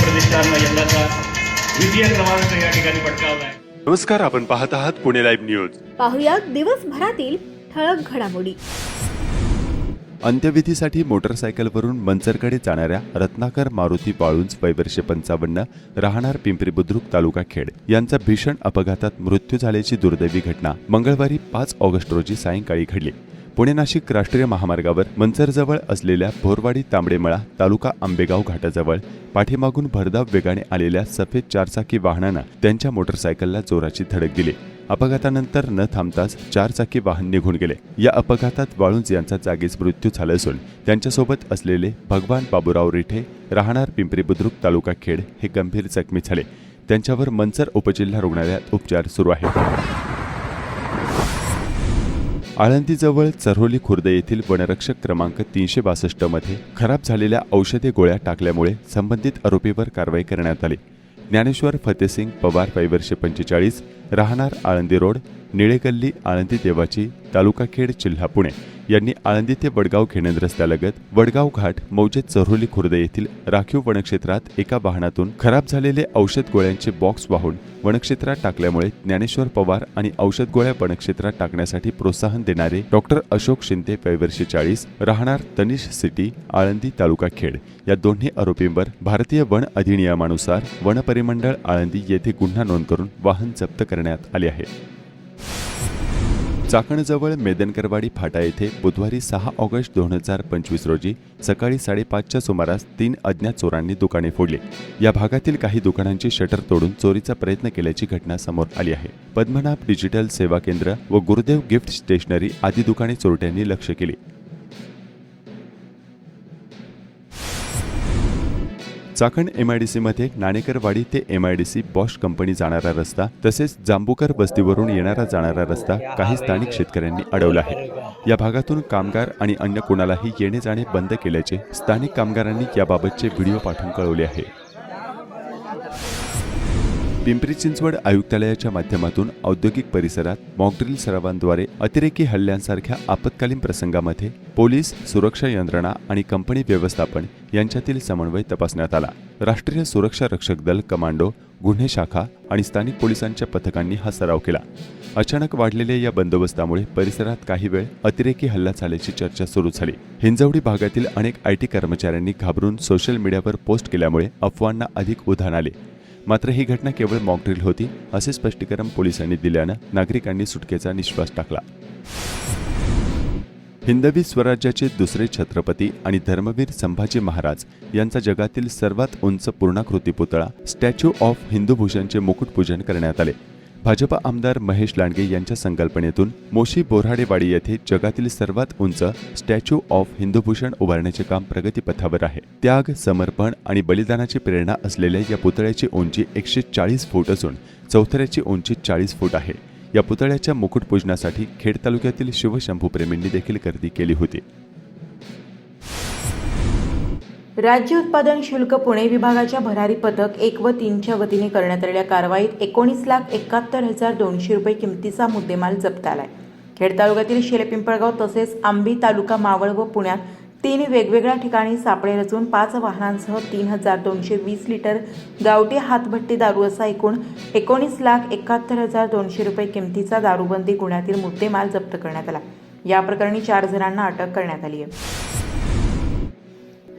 प्रदेशानं यंदाचा द्वितीय क्रमांक या ठिकाणी पटकावला आहे. नमस्कार आपण पाहत आहात पुणे लाईव्ह न्यूज. पाहुयात दिवसभरातील ठळक घडामोडी. अंत्यविधीसाठी मोटरसायकलवरून मंचरकडे जाणाऱ्या रत्नाकर मारुती वाळुंज वैवर्ष पंचावन्न राहणार पिंपरी बुद्रुक तालुका खेड यांचा भीषण अपघातात मृत्यू झाल्याची दुर्दैवी घटना मंगळवारी पाच ऑगस्ट रोजी सायंकाळी घडली. पुणे नाशिक राष्ट्रीय महामार्गावर मंचरजवळ असलेल्या भोरवाडी तांबडेमळा तालुका आंबेगाव घाटाजवळ पाठीमागून भरधाव वेगाने आलेल्या सफेद चारचाकी वाहनानं त्यांच्या मोटरसायकलला जोराची धडक दिली. अपघातानंतर न थांबताच चारचाकी वाहन निघून गेले. या अपघातात वाळुंज यांचा जागीच मृत्यू झाला असून त्यांच्यासोबत असलेले भगवान बाबूराव रिठे राहणार पिंपरी बुद्रुक तालुका खेड हे गंभीर जखमी झाले. त्यांच्यावर मंचर उपजिल्हा रुग्णालयात उपचार सुरू आहेत. आळंदीजवळ चरोली खुर्द येथील वनरक्षक क्रमांक तीनशे बासष्टमध्ये खराब झालेल्या औषधे गोळ्या टाकल्यामुळे संबंधित आरोपीवर कारवाई करण्यात आली. ज्ञानेश्वर फतेसिंग पवार वैवर्षे पंचेचाळीस राहणार आळंदी रोड निळेगल्ली आळंदी देवाची तालुका खेड जिल्हा पुणे यांनी आळंदी ते वडगाव घेणेंद रस्त्यालगत वडगाव घाट मौजे चरोली खुर्द येथील राखीव वनक्षेत्रात एका वाहनातून खराब झालेले औषध गोळ्यांचे बॉक्स वाहून वनक्षेत्रात टाकल्यामुळे ज्ञानेश्वर पवार आणि औषध गोळ्या वनक्षेत्रात टाकण्यासाठी प्रोत्साहन देणारे डॉक्टर अशोक शिंदे वैवर्षे चाळीस राहणार तनिष सिटी आळंदी तालुका खेड या दोन्ही आरोपींवर भारतीय वन अधिनियमानुसार वन परिमंडळ आळंदी येथे गुन्हा नोंद करून वाहन जप्त करण्यात आले आहे. चाकणजवळ मेदनकरवाडी फाटा येथे बुधवारी सहा ऑगस्ट दोन हजार पंचवीस रोजी सकाळी साडेपाचच्या सुमारास तीन अज्ञात चोरांनी दुकाने फोडली. या भागातील काही दुकानांची शटर तोडून चोरीचा प्रयत्न केल्याची घटना समोर आली आहे. पद्मनाभ डिजिटल सेवा केंद्र व गुरुदेव गिफ्ट स्टेशनरी आदी दुकाने चोरट्यांनी लक्ष केली. चाकण एमआयडीसीमध्ये नाणेकरवाडी ते एमआयडीसी बॉश कंपनी जाणारा रस्ता तसेच जांबुकर बस्तीवरून येणारा जाणारा रस्ता काही स्थानिक शेतकऱ्यांनी अडवला आहे. या भागातून कामगार आणि अन्य कोणालाही येणे जाणे बंद केल्याचे स्थानिक कामगारांनी याबाबतचे व्हिडिओ पाठवून कळवले आहे. पिंपरी चिंचवड आयुक्तालयाच्या माध्यमातून औद्योगिक परिसरात मॉकड्रिल सरावांद्वारे अतिरेकी हल्ल्यांसारख्या आपत्कालीन प्रसंगामध्ये पोलीस सुरक्षा यंत्रणा आणि कंपनी व्यवस्थापन यांच्यातील समन्वय तपासण्यात आला. राष्ट्रीय सुरक्षा रक्षक दल कमांडो गुन्हे शाखा आणि स्थानिक पोलिसांच्या पथकांनी हा सराव केला. अचानक वाढलेल्या या बंदोबस्तामुळे परिसरात काही वेळ अतिरेकी हल्ला झाल्याची चर्चा सुरू झाली. हिंजवडी भागातील अनेक आयटी कर्मचाऱ्यांनी घाबरून सोशल मीडियावर पोस्ट केल्यामुळे अफवांना अधिक उधाण आले. मात्र ही घटना केवळ मॉकड्रिल होती असे स्पष्टीकरण पोलिसांनी दिल्यानं नागरिकांनी सुटकेचा निश्वास टाकला. हिंदवी स्वराज्याचे दुसरे छत्रपती आणि धर्मवीर संभाजी महाराज यांचा जगातील सर्वात उंच पूर्णाकृती पुतळा स्टॅच्यू ऑफ हिंदूभूषणचे मुकुट पूजन करण्यात आले. भाजपा आमदार महेश लांडगे यांच्या संकल्पनेतून मोशी बोराडेवाडी येथे जगातील सर्वात उंच स्टॅच्यू ऑफ हिंदूभूषण उभारण्याचे काम प्रगतीपथावर आहे. त्याग समर्पण आणि बलिदानाची प्रेरणा असलेल्या या पुतळ्याची उंची एकशे चाळीस फूट असून चौथऱ्याची उंची चाळीस फूट आहे. या पुतळ्याच्या मुकुट पूजनासाठी खेड तालुक्यातील शिवशंभूप्रेमींनी देखील गर्दी केली होती. राज्य उत्पादन शुल्क पुणे विभागाच्या भरारी पथक एक व तीनच्या वतीने करण्यात आलेल्या कारवाईत एकोणीस लाख एकाहत्तर हजार दोनशे रुपये किमतीचा मुद्देमाल जप्त आलाय. खेड तालुक्यातील शेलपिंपळगाव तसेच आंबी तालुका मावळ व पुण्यात तीन वेगवेगळ्या ठिकाणी सापळे रचून पाच वाहनांसह तीन हजार दोनशे वीस लिटर गावठी हातभट्टी दारू असा एकूण एकोणीस लाख एकाहत्तर हजार दोनशे रुपये किमतीचा दारूबंदी गुन्ह्यातील मुद्देमाल जप्त करण्यात आला. या प्रकरणी चार जणांना अटक करण्यात आली आहे.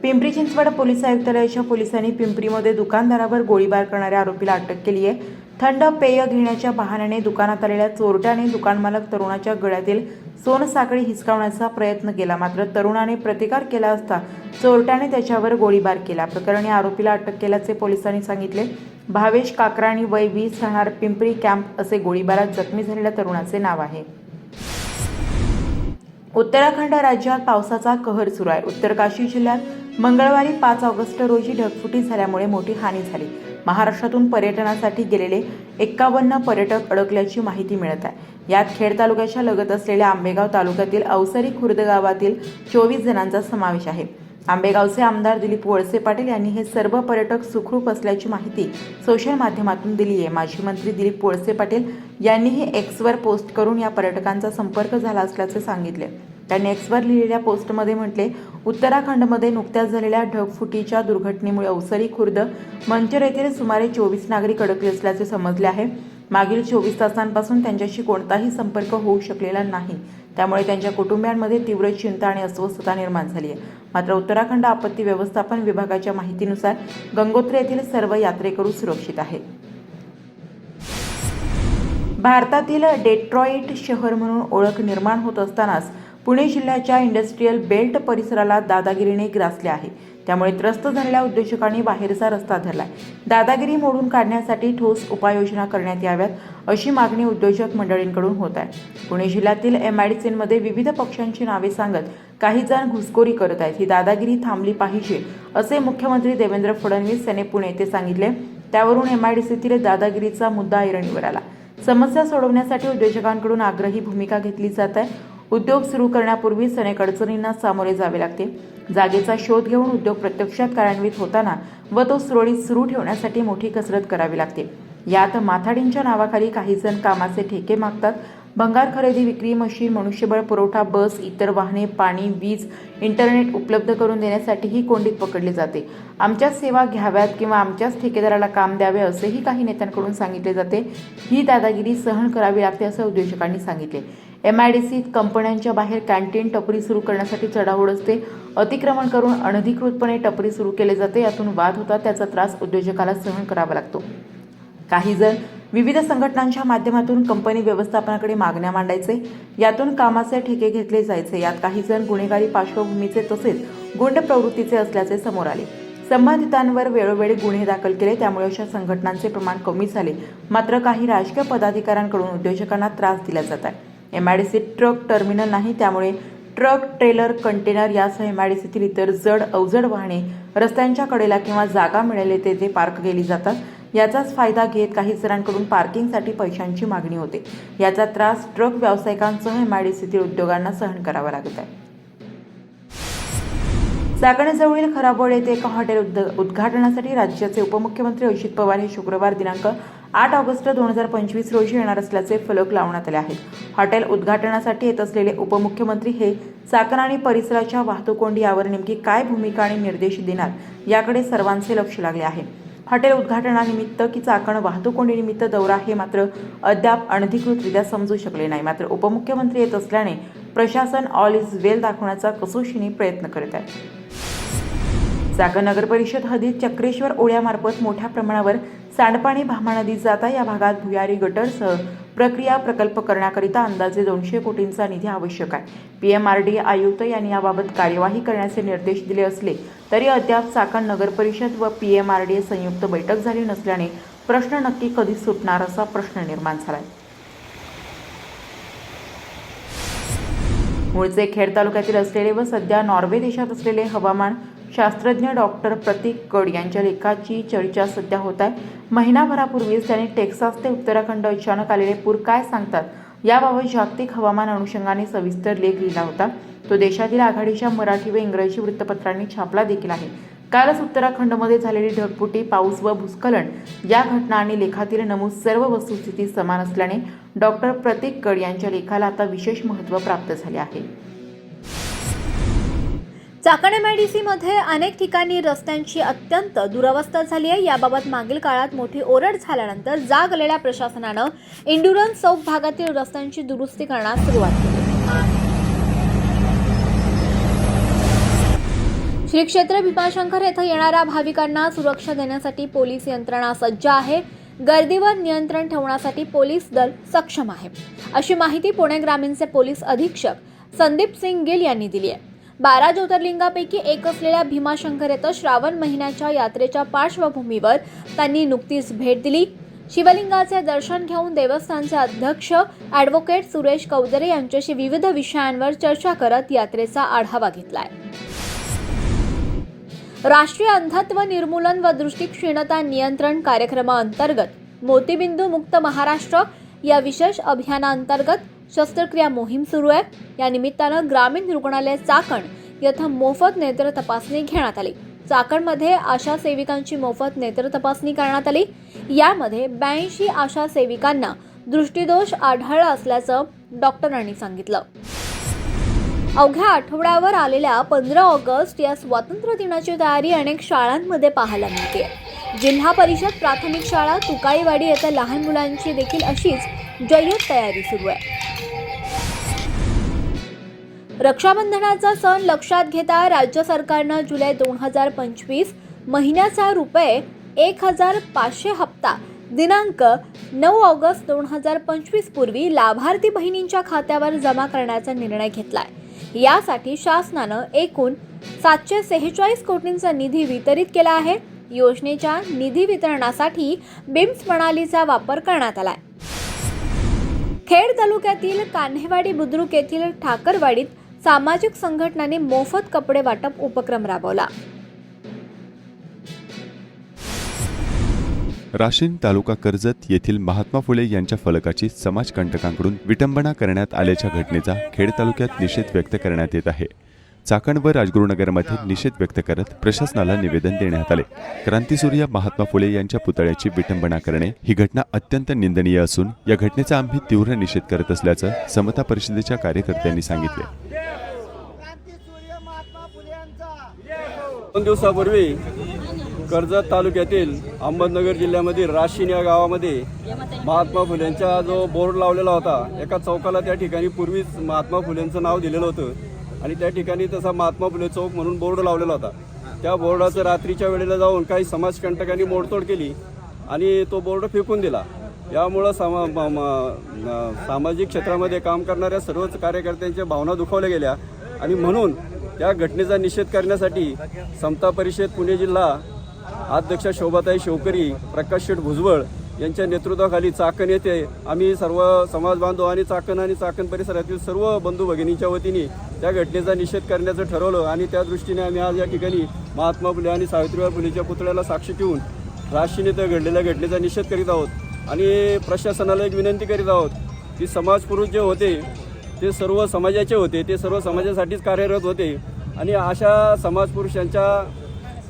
पिंपरी चिंचवड पोलीस आयुक्तालयाच्या पोलिसांनी पिंपरीमध्ये दुकानदारावर गोळीबार करणाऱ्या आरोपीला अटक केली आहे. थंड पेय घेण्याच्या बहाण्याने दुकानात आलेल्या चोरट्याने दुकानमालक तरुणाच्या गळ्यातील सोनसाखळी हिसकावण्याचा प्रयत्न केला. मात्र तरुणाने प्रतिकार केला असता चोरट्याने त्याच्यावर गोळीबार केला. प्रकरणी आरोपीला अटक केल्याचे पोलिसांनी सांगितले. भावेश काकराणी वय वीस राहणार पिंपरी कॅम्प असे गोळीबारात जखमी झालेल्या तरुणाचे नाव आहे. उत्तराखंड राज्यात पावसाचा कहर सुरू आहे. उत्तर काशी जिल्ह्यात मंगळवारी पाच ऑगस्ट रोजी ढगफुटी झाल्यामुळे मोठी हानी झाली. महाराष्ट्रातून पर्यटनासाठी गेलेले एक्कावन्न पर्यटक अडकल्याची माहिती मिळत आहे. यात खेड तालुक्याच्या लगत असलेल्या आंबेगाव तालुक्यातील अवसरी खुर्द गावातील चोवीस जणांचा समावेश आहे. आंबेगावचे आमदार दिलीप वळसे पाटील यांनी हे सर्व पर्यटक सुखरूप असल्याची माहिती सोशल माध्यमातून दिली आहे. माजी मंत्री दिलीप वळसे पाटील यांनीही एक्सवर पोस्ट करून या पर्यटकांचा संपर्क झाला असल्याचे सांगितले. त्या नेक्स्टवर लिहिलेल्या पोस्टमध्ये म्हटले उत्तराखंडमध्ये नुकत्याच झालेल्या ढगफुटीच्या दुर्घटनेमुळे अवसरी खुर्द मंचर येथील सुमारे चोवीस नागरिक अडकले असल्याचे समजले आहे. मागील चोवीस तासांपासून त्यांच्याशी कोणताही संपर्क होऊ शकलेला नाही. त्यामुळे त्यांच्या कुटुंबियांमध्ये तीव्र चिंता आणि अस्वस्थता निर्माण झाली आहे. मात्र उत्तराखंड आपत्ती व्यवस्थापन विभागाच्या माहितीनुसार गंगोत्री येथील सर्व यात्रेकरू सुरक्षित आहेत. भारतातील डेट्रॉईट शहर म्हणून ओळख निर्माण होत असतानाच पुणे जिल्ह्याच्या इंडस्ट्रीयल बेल्ट परिसराला दादागिरीने ग्रासले आहे. त्यामुळे त्रस्त झालेल्या उद्योजकांनी बाहेरचा रस्ता धरलाय. दादागिरी मोडून काढण्यासाठी ठोस उपाययोजना करण्यात याव्यात अशी मागणी उद्योजक मंडळींकडून होत आहे. पुणे जिल्ह्यातील एम आय सीमध्ये विविध पक्षांची नावे सांगत काही जण घुसखोरी करत आहेत. ही दादागिरी थांबली पाहिजे असे मुख्यमंत्री देवेंद्र फडणवीस यांनी पुणे येथे सांगितले. त्यावरून एम आय डी सीतील दादागिरीचा मुद्दा ऐरणीवर आला. समस्या सोडवण्यासाठी उद्योजकांकडून आग्रही भूमिका घेतली जात आहे. उद्योग सुरू करण्यापूर्वीच अनेक अडचणींना सामोरे जावे लागते. जागेचा शोध घेऊन उद्योग प्रत्यक्षात कार्यान्वित होताना व तो सुरळीत सुरू ठेवण्यासाठी मोठी कसरत करावी लागते. यात माथाडींच्या नावाखाली काही जण कामाचे ठेके मागतात. भंगार खरेदी विक्री मशीन मनुष्यबळ पुरवठा बस इतर वाहने पाणी वीज इंटरनेट उपलब्ध करून देण्यासाठीही कोंडीत पकडले जाते. आमच्याच सेवा घ्याव्यात किंवा आमच्याच ठेकेदाराला काम द्यावे असेही काही नेत्यांकडून सांगितले जाते. ही दादागिरी सहन करावी लागते असं उद्योजकांनी सांगितले. एम आय डी सी कंपन्यांच्या बाहेर कॅन्टीन टपरी सुरू करण्यासाठी चढाओढ असते. अतिक्रमण करून अनधिकृतपणे टपरी सुरू केले जाते. यातून वाद होतात. त्याचा त्रास उद्योजकाला सहन करावा लागतो. काही जण विविध संघटनांच्या माध्यमातून कंपनी व्यवस्थापनाकडे मागण्या मांडायचे. यातून कामाचे ठेके घेतले जायचे. यात काही जण गुन्हेगारी पार्श्वभूमीचे तसेच गुंड प्रवृत्तीचे असल्याचे समोर आले. संबंधितांवर वेळोवेळी गुन्हे दाखल केले. त्यामुळे अशा संघटनांचे प्रमाण कमी झाले. मात्र काही राजकीय पदाधिकाऱ्यांकडून उद्योजकांना त्रास दिला जात आहे. M I D C truck terminal नाही त्यामुळे ट्रक ट्रेलर कंटेनर यासह एम आय डी सीतील इतर जड अवजड वाहने रस्त्यांच्या कडेला किंवा जागा मिळाले तेथे पार्क केली जातात. याचाच फायदा घेत काही जणांकडून पार्किंगसाठी पैशांची मागणी होते. याचा त्रास ट्रक व्यावसायिकांसह एम आय डी सीतील उद्योगांना सहन करावा लागत आहे. चाकणजवळील खराबोड येथे एका हॉटेल उद्द- उद्घाटनासाठी राज्याचे उपमुख्यमंत्री अजित पवार हे शुक्रवार दिनांक आठ ऑगस्ट दोन हजार पंचवीस रोजी येणार असल्याचे फलक लावण्यात आले आहेत. हॉटेल उद्घाटनासाठी येत असलेले उपमुख्यमंत्री हे चाकण आणि परिसराच्या वाहतूक कोंडी यावर नेमकी काय भूमिका आणि निर्देश देणार याकडे सर्वांचे लक्ष लागले आहे. हॉटेल उद्घाटनानिमित्त की चाकण वाहतूक कोंडीनिमित्त दौरा हे मात्र अद्याप अनधिकृतरित्या समजू शकले नाही. मात्र उपमुख्यमंत्री येत असल्याने प्रशासन ऑल इज वेल दाखवण्याचा कसोशीने प्रयत्न करत आहे. चाकण नगर परिषद हद्दीत चक्रेश्वर ओढ्यामार्फत मोठ्या प्रमाणावर सांडपाणी भामा नदीत जाता या भागात भुयारी गटरसह प्रक्रिया प्रकल्प करण्याकरिता अंदाजे दोनशे कोटींचा निधी आवश्यक आहे. पी एम आर डी आयुक्त यांनी याबाबत कार्यवाही करण्याचे निर्देश दिले असले तरी अद्याप चाकण नगर परिषद व पीएमआरडी संयुक्त बैठक झाली नसल्याने प्रश्न नक्की कधी सुटणार असा प्रश्न निर्माण झाला आहे मूळचे खेड तालुक्यातील असलेले व सध्या नॉर्वे देशात असलेले हवामान शास्त्रज्ञ डॉक्टर प्रतीक कड यांच्या लेखाची चर्चा सध्या होत आहे. महिनाभरापूर्वीच त्यांनी टेक्सास ते उत्तराखंड अचानक आलेले पूर काय सांगतात? याबाबत जागतिक हवामान अनुषंगाने सविस्तर लेख लिहिला होता. तो देशातील आघाडीच्या मराठी व इंग्रजी वृत्तपत्रांनी छापला देखील आहे. कालच उत्तराखंडमध्ये झालेली ढगफुटी पाऊस व भूस्खलन या घटना आणि लेखातील नमूद सर्व वस्तुस्थिती समान असल्याने डॉक्टर प्रतीक कड यांच्या लेखाला आता विशेष महत्त्व प्राप्त झाले आहे. चाकण एमआयडीसी अनेक ठिकाणी रस्त्यांची अत्यंत दुरवस्था झाली आहे. याबाबत मागील काळात मोठी ओरड झाल्यानंतर जाग आलेल्या प्रशासनानं इंडुरन्स चौक भागातील रस्त्यांची दुरुस्ती करण्यास सुरुवात केली. श्री क्षेत्र भीमाशंकर येथे येणाऱ्या भाविकांना सुरक्षा देण्यासाठी पोलीस यंत्रणा सज्ज आहे. गर्दीवर नियंत्रण ठेवण्यासाठी पोलीस दल सक्षम आहे. अशी माहिती पुणे ग्रामीणचे पोलीस अधीक्षक संदीप सिंग गिल यांनी दिली आहे. बारा ज्योतिर्लिंगापैकी एक असलेल्या भीमाशंकर येथे श्रावण महिन्याच्या यात्रेच्या पार्श्वभूमीवर त्यांनी नुकतीच भेट दिली. शिवलिंगाचे दर्शन घेऊन देवस्थानचे अध्यक्ष ॲडव्होकेट सुरेश कौदरे यांच्याशी विविध विषयांवर चर्चा करत यात्रेचा आढावा घेतला आहे राष्ट्रीय अंधत्व निर्मूलन व दृष्टिक्षीणता नियंत्रण कार्यक्रमाअंतर्गत मोतीबिंदू मुक्त महाराष्ट्र या विशेष अभियानाअंतर्गत शस्त्रक्रिया मोहीम सुरू आहे. या निमित्तानं ग्रामीण रुग्णालय चाकण येथे मोफत नेत्र तपासणी घेण्यात आली. चाकणमध्ये आशा सेविकांची मोफत नेत्र तपासणी करण्यात आली. यामध्ये ब्याऐंशी आशा सेविकांना दृष्टीदोष आढळला असल्याचं डॉक्टरांनी सांगितलं. अवघ्या आठवड्यावर आलेल्या पंधरा ऑगस्ट या स्वातंत्र्य दिनाची तयारी अनेक शाळांमध्ये पाहायला मिळते. जिल्हा परिषद प्राथमिक शाळा तुकाईवाडी येथे लहान मुलांची देखील अशीच जय्यत तयारी सुरू आहे. रक्षाबंधनाचा सण लक्षात घेता राज्य सरकारनं जुलै दोन हजार पंचवीस महिन्याचा रुपये एक हजार पाचशे हप्ता दिनांक नऊ ऑगस्ट दोन हजार पंचवीस पूर्वी लाभार्थी बहिणींच्या खात्यावर जमा करण्याचा निर्णय घेतला आहे यासाठी शासनानं एकूण सातशे सेहेचाळीस कोटींचा निधी वितरित केला आहे. योजनेच्या निधी वितरणासाठी बिम्स प्रणालीचा वापर करण्यात आलाय. खेड तालुक्यातील कान्हेवाडी बुद्रुक येथील ठाकरवाडीत सामाजिक संघटनांनी मोफत कपडे वाटप उपक्रम राबवला. राशीन तालुका कर्जत येथील महात्मा फुले यांच्या फलकाची समाजकंटकांकडून विटंबना करण्यात आल्याच्या घटनेचा खेड तालुक्यात निषेध व्यक्त करण्यात येत आहे. चाकण व राजगुरुनगरमध्ये निषेध व्यक्त करत प्रशासनाला निवेदन देण्यात आले. क्रांतीसूर्य महात्मा फुले यांच्या पुतळ्याची विटंबना करणे ही घटना अत्यंत निंदनीय असून या घटनेचा आम्ही तीव्र निषेध करत असल्याचं समता परिषदेच्या कार्यकर्त्यांनी सांगितले. दोन दिवसापूर्वी कर्जत तालुक्यातील अहमदनगर जिल्ह्यामधील राशीन या गावामध्ये महात्मा फुलेंचा जो बोर्ड लावलेला होता एका चौकाला त्या ठिकाणी पूर्वीच महात्मा फुलेंचं नाव दिलेलं होतं आणि त्या ठिकाणी तसा महात्मा फुले चौक म्हणून बोर्ड लावलेला होता. त्या बोर्डाचं रात्रीच्या वेळेला जाऊन काही समाजकंटकांनी मोडतोड केली आणि तो बोर्ड फेकून दिला. यामुळं सामा सामाजिक क्षेत्रामध्ये काम करणाऱ्या सर्वच कार्यकर्त्यांच्या भावना दुखावल्या गेल्या आणि म्हणून त्या घटनेचा निषेध करण्यासाठी समता परिषद पुणे जिल्हा अध्यक्ष शोभाताई शेवकरी प्रकाश शेठ भुजबळ यांच्या नेतृत्वाखाली चाकण येथे आम्ही सर्व समाज बांधव आणि चाकण आणि चाकण परिसरातील सर्व बंधू भगिनींच्या वतीने त्या घटनेचा निषेध करण्याचं ठरवलं आणि त्या दृष्टीने आम्ही आज या ठिकाणी महात्मा फुले आणि सावित्रीबाई फुलेच्या पुतळ्याला साक्षी ठेवून राशीने तर घडलेल्या घटनेचा निषेध करीत आहोत आणि प्रशासनाला एक विनंती करीत आहोत की समाजपुरुष जे होते ते सर्व समाजाचे होते ते सर्व समाजासाठीच कार्यरत होते आणि अशा समाजपुरुषांच्या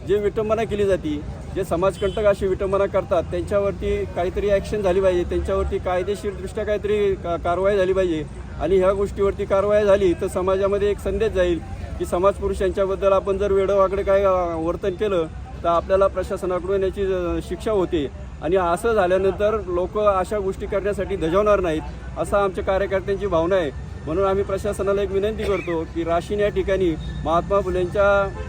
जे विटंबना केली जाते जे समाजकंटक अशी विटंबना करतात त्यांच्यावरती काहीतरी ॲक्शन झाली पाहिजे त्यांच्यावरती कायदेशीरदृष्ट्या काहीतरी का कारवाई झाली पाहिजे आणि ह्या गोष्टीवरती कारवाई झाली तर समाजामध्ये एक संदेश जाईल की समाज पुरुष यांच्याबद्दल आपण जर वेडोवाकडे काय वर्तन केलं तर आपल्याला प्रशासनाकडून याची शिक्षा होते. आणि असं झाल्यानंतर लोक अशा गोष्टी करण्यासाठी धजावणार नाहीत असं आमच्या कार्यकर्त्यांची भावना आहे. म्हणून आम्ही प्रशासनाला एक विनंती करतो की राशीन या ठिकाणी महात्मा फुलेंच्या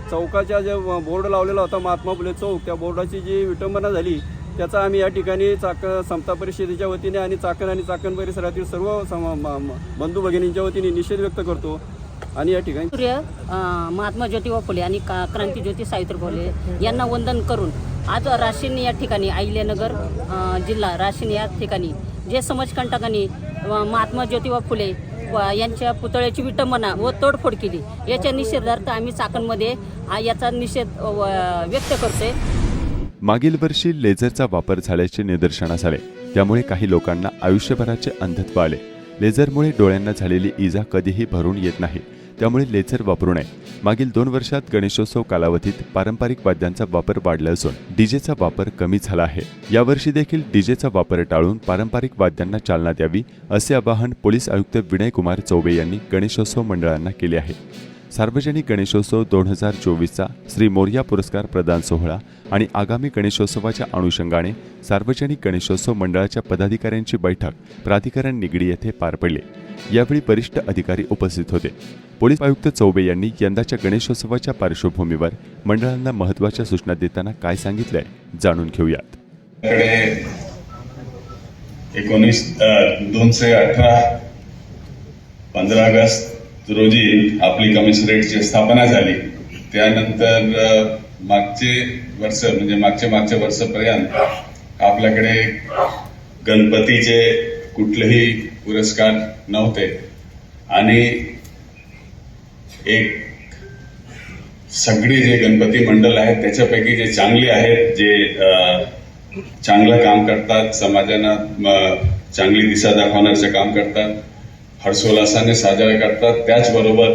चौकाच्या जे बोर्ड लावलेला होता महात्मा फुले चौक त्या बोर्डाची जी विटंबना झाली त्याचा आम्ही या ठिकाणी चाक समता परिषदेच्या वतीने आणि चाकण आणि चाकण परिसरातील सर्व बंधू भगिनींच्या वतीने निषेध व्यक्त करतो आणि या ठिकाणी सूर्य महात्मा ज्योतिबा फुले आणि का क्रांतीज्योती सावित्री फुले यांना वंदन करून आज राशीन या ठिकाणी अहिल्यानगर जिल्हा राशीन या ठिकाणी जे समाजकंटकांनी महात्मा ज्योतिबा फुले यांच्या पुतळ्याची विटंबना व तोडफोड केली. याच्या निषेधार्थ आम्ही चाकणमध्ये याचा निषेध व- व्यक्त करतोय. मागील वर्षी लेझरचा वापर झाल्याचे निदर्शनास आले. त्यामुळे काही लोकांना आयुष्यभराचे अंधत्व आले. लेझरमुळे डोळ्यांना झालेली इजा कधीही भरून येत नाही. त्यामुळे लेझर वापरू नये. मागील दोन वर्षात गणेशोत्सव कालावधीत पारंपरिक वाद्यांचा वापर वाढला असून डीजेचा वापर कमी झाला आहे. यावर्षी देखील डीजेचा वापर टाळून पारंपरिक वाद्यांना चालना द्यावी असे आवाहन पोलीस आयुक्त विनय कुमार चौबे यांनी गणेशोत्सव मंडळांना केले आहे. सार्वजनिक गणेशोत्सव दोन हजार चोवीसचा श्री मोर्या पुरस्कार प्रदान सोहळा आणि आगामी गणेशोत्सवाच्या अनुषंगाने सार्वजनिक गणेशोत्सव मंडळाच्या पदाधिकाऱ्यांची बैठक प्राधिकरण निगडी येथे पार पडली. यावेळी वरिष्ठ अधिकारी उपस्थित होते. पोलीस आयुक्त चौबे यांनी यंदाच्या गणेशोत्सवाच्या पार्श्वभूमीवर मंडळांना महत्त्वाच्या सूचना देताना काय सांगितलंय जाणून घेऊयात. एकोणीस दोनशे अठरा पंधरा ऑगस्ट रोजी आपली कमिशनरेटची स्थापना झाली त्यानंतर मागचे वर्ष म्हणजे मागच्या मागच्या वर्षपर्यंत आपल्याकडे गणपतीचे कुठलेही पुरस्कार नव्हते. आणि एक सगळे जे गणपती मंडळ आहेत त्याच्यापैकी जे चांगले आहेत जे चांगलं काम करतात समाजांना चांगली दिशा दाखवण्याचं काम करतात हर्षोल्लासाने साजरा करतात त्याचबरोबर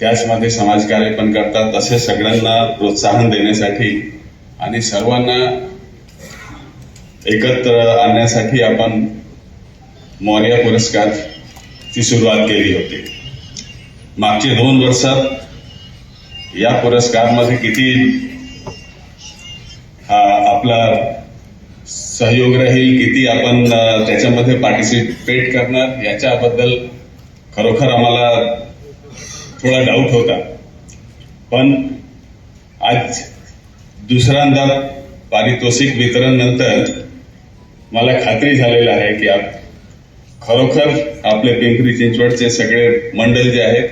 त्याचमध्ये समाजकार्य पण करतात असे सगळ्यांना प्रोत्साहन देण्यासाठी आणि सर्वांना एकत्र आणण्यासाठी आपण मौर्य पुरस्कारची सुरुवात केली होती. मागचे दोन वर्षात या पुरस्कारमध्ये किती हा आपला सहयोग राहील किती आपण त्याच्यामध्ये पार्टिसिपेट करणार याच्याबद्दल खरोखर आम्हाला थोडा डाऊट होता. पण आज दुसऱ्यांदा पारितोषिक वितरण नंतर मला खात्री झालेला आहे की आप खरोखर आपले पिंपरी चिंचवडचे सगळे मंडळ जे आहेत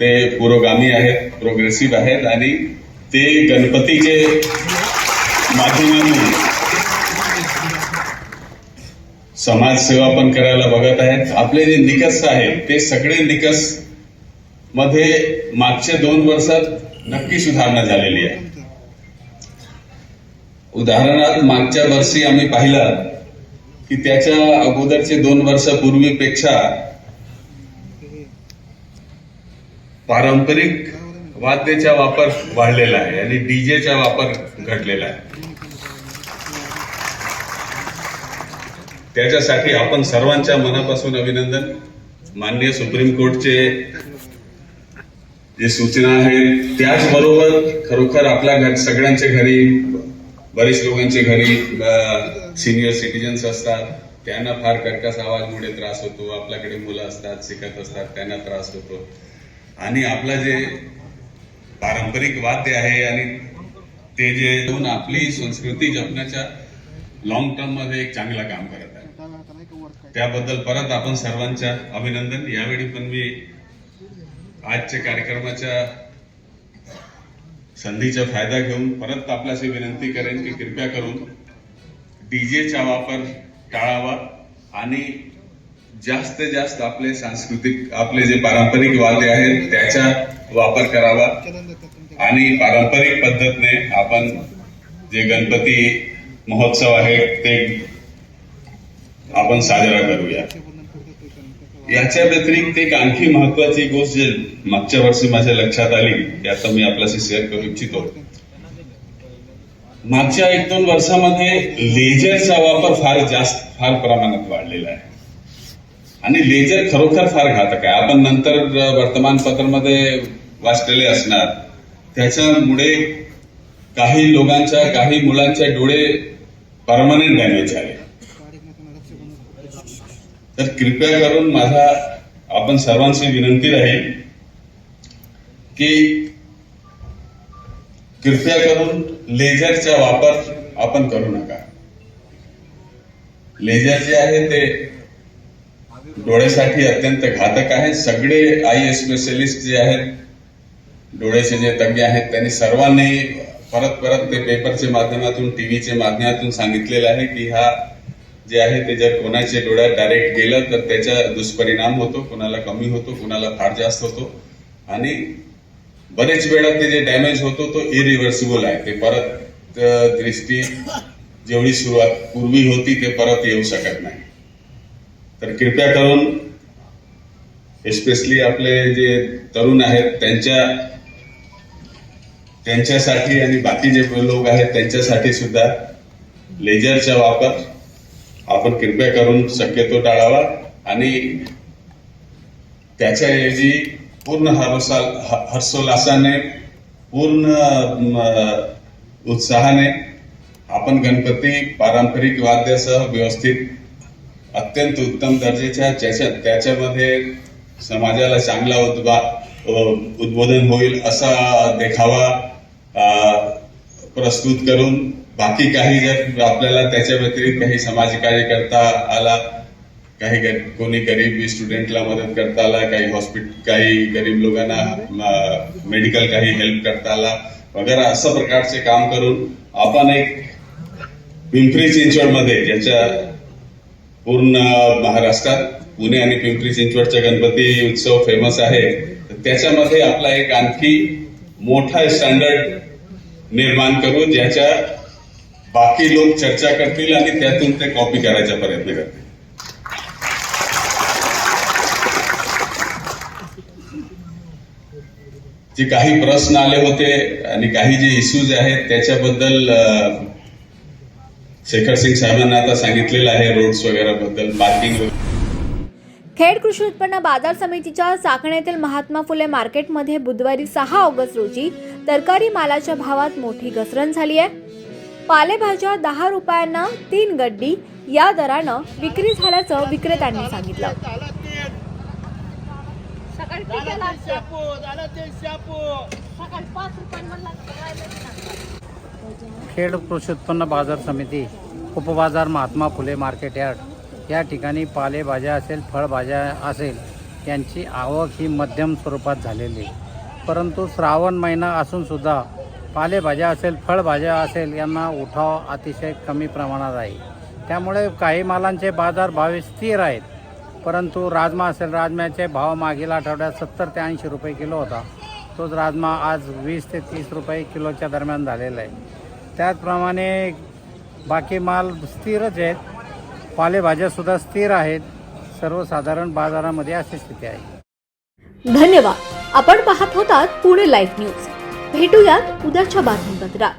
ते पुरोगामी आहेत प्रोग्रेसिव्ह आहेत आणि ते गणपतीचे माध्यमातून समाजसेवा पण करायला बघत आहेत. आपले जे निकष आहेत ते सगळे निकषमध्ये मागच्या दोन वर्षात नक्की सुधारणा झालेली आहे. उदाहरणार्थ मागच्या वर्षी आम्ही पाहिलं की त्याच्या अगोदरचे दोन वर्षापूर्वीपेक्षा पारंपरिक वाद्याचा वापर वाढलेला आहे आणि डीजेचा वापर घटलेला आहे. त्याच्यासाठी आपण सर्वांच्या मनापासून अभिनंदन. माननीय सुप्रीम कोर्टचे जे सूचना आहेत त्याचबरोबर खरोखर आपल्या घर सगळ्यांच्या घरी बरेच लोकांच्या घरी सिनियर सिटीजन्स असतात त्यांना फार कर्कस आवाजमुळे त्रास होतो आपल्याकडे मुलं असतात शिकत असतात त्यांना त्रास होतो. आणि आपलं जे पारंपरिक वाद्य आहे आणि ते जे दोन आपली संस्कृती जपण्याच्या लॉंग टर्ममध्ये एक चांगला काम करत आहे. त्याबद्दल परत आपण सर्वांच्या अभिनंदन. यावेळी पण मी आजच्या कार्यक्रमाच्या संधीचा फायदा घेऊन परत आपल्याशी विनंती करेन की कृपया करून डीजेचा वापर टाळावा आणि जास्तीत जास्त आपले सांस्कृतिक आपले जे पारंपरिक वाद्य आहेत त्याचा वापर करावा. आणि पारंपरिक पद्धतीने आपण जे गणपती महोत्सव आहे ते आपण साजरा करूया. याच्या व्यतिरिक्त एक आणखी महत्वाची गोष्ट जे मागच्या वर्षी माझ्या लक्षात आली ती आता मी आपल्याशी शेअर करू इच्छितो. मागच्या एक दोन वर्षामध्ये लेझरचा वापर फार जास्त फार प्रमाणात वाढलेला आहे. आणि लेझर खरोखर फार घातक आहे. आपण नंतर वर्तमानपत्रामध्ये वाचलेले असणार. त्याच्यामुळे काही लोकांच्या काही मुलांच्या डोळे परमनंट डॅमेज झाले. तर कृपया करून माझा आपण सर्वांची विनंती राहील की कृपया करून लेझरचा वापर आपण करू नका. लेझर जे आहे ते डोळ्यासाठी अत्यंत घातक आहे. सगळे आई स्पेशलिस्ट जे आहेत डोळ्याचे जे तज्ञ आहेत त्यांनी सर्वांनी परत परत ते पेपरच्या माध्यमातून टीव्हीच्या माध्यमातून सांगितलेलं आहे की हा जे आहे ते जर कोणाच्या डोळ्यात डायरेक्ट गेलं तर त्याचा दुष्परिणाम होतो कोणाला कमी होतो कोणाला फार जास्त होतो. आणि बरेच वेळा ते जे डॅमेज होतो तो इरिव्हर्सिबल आहे. ते परत दृष्टी जेवढी सुरुवात पूर्वी होती ते परत येऊ शकत नाही. तर कृपया करून एस्पेशली आपले जे तरुण आहेत त्यांच्या त्यांच्यासाठी आणि बाकी जे लोक आहेत त्यांच्यासाठी सुद्धा लेझरचा वापर आपण कृपया करून शक्यतो टाळावा. आणि त्याच्याऐवजी पूर्ण हर्षोल्लासाने हर्षोल्लासाने पूर्ण उत्साहाने आपण गणपती पारंपरिक वाद्यासह व्यवस्थित अत्यंत उत्तम दर्जाच्या ज्याच्या त्याच्यामध्ये समाजाला चांगला उद्बा उद्बोधन होईल असा देखावा प्रस्तुत करून बाकी काही जर आपल्याला त्याच्या व्यतिरिक्त काही समाज कार्य करता आला काही ग- कोणी गरीब स्टुडंटला मदत करता आला काही हॉस्पिटल काही गरीब लोकांना मेडिकल काही हेल्प करता आला वगैरे असं प्रकारचे काम करून आपण एक पिंपरी चिंचवडमध्ये ज्याच्या पूर्ण महाराष्ट्रात पुणे आणि पिंपरी चिंचवडचा गणपती उत्सव फेमस आहे तर त्याच्यामध्ये आपला एक आणखी मोठा स्टँडर्ड निर्माण करू ज्याच्या बाकी लोक चर्चा करतील आणि त्यातून ते कॉपी करायचा प्रयत्न करतील. जे काही प्रश्न आले होते आणि काही जे इश्यूज आहेत त्याच्याबद्दल शेखर सिंग साहेबांना आता सांगितलेलं आहे रोड्स वगैरे बद्दल पार्किंग खेड कृषी उत्पन्न बाजार समितीच्या चाकण येथील महात्मा फुले मार्केटमध्ये बुधवारी सहा ऑगस्ट रोजी तरकारी मालाच्या भावात मोठी घसरण झाली आहे. पालेभाज्या दहा रुपयांना तीन गड्डी या दरानं विक्री झाल्याचं विक्रेत्यांनी सांगितलं. खेड कृषी उत्पन्न बाजार समिती उपबाजार महात्मा फुले मार्केट यार्ड. या ठिकाणी पालेभाज्या असेल फळभाज्या असेल यांची आवक ही मध्यम स्वरूपात झालेली आहे. परंतु श्रावण महिना असूनसुद्धा पालेभाज्या असेल फळभाज्या असेल यांना उठाव अतिशय कमी प्रमाणात आहे. त्यामुळे काही मालांचे बाजार भाव स्थिर आहेत. परंतु राजमा असेल राजम्याचे भाव मागील आठवड्यात सत्तर ते ऐंशी रुपये किलो होता. तोच राजमा आज वीस ते तीस रुपये किलोच्या दरम्यान झालेला आहे. त्याचप्रमाणे बाकी माल स्थिरच आहेत. पालेभाज्यासुद्धा स्थिर आहेत. सर्वसाधारण बाजारामध्ये अशी स्थिती आहे. धन्यवाद. आपण पाहत होतात पुणे लाईव्ह न्यूज. भेटूयात उद्याच्या बातमीपत्रात.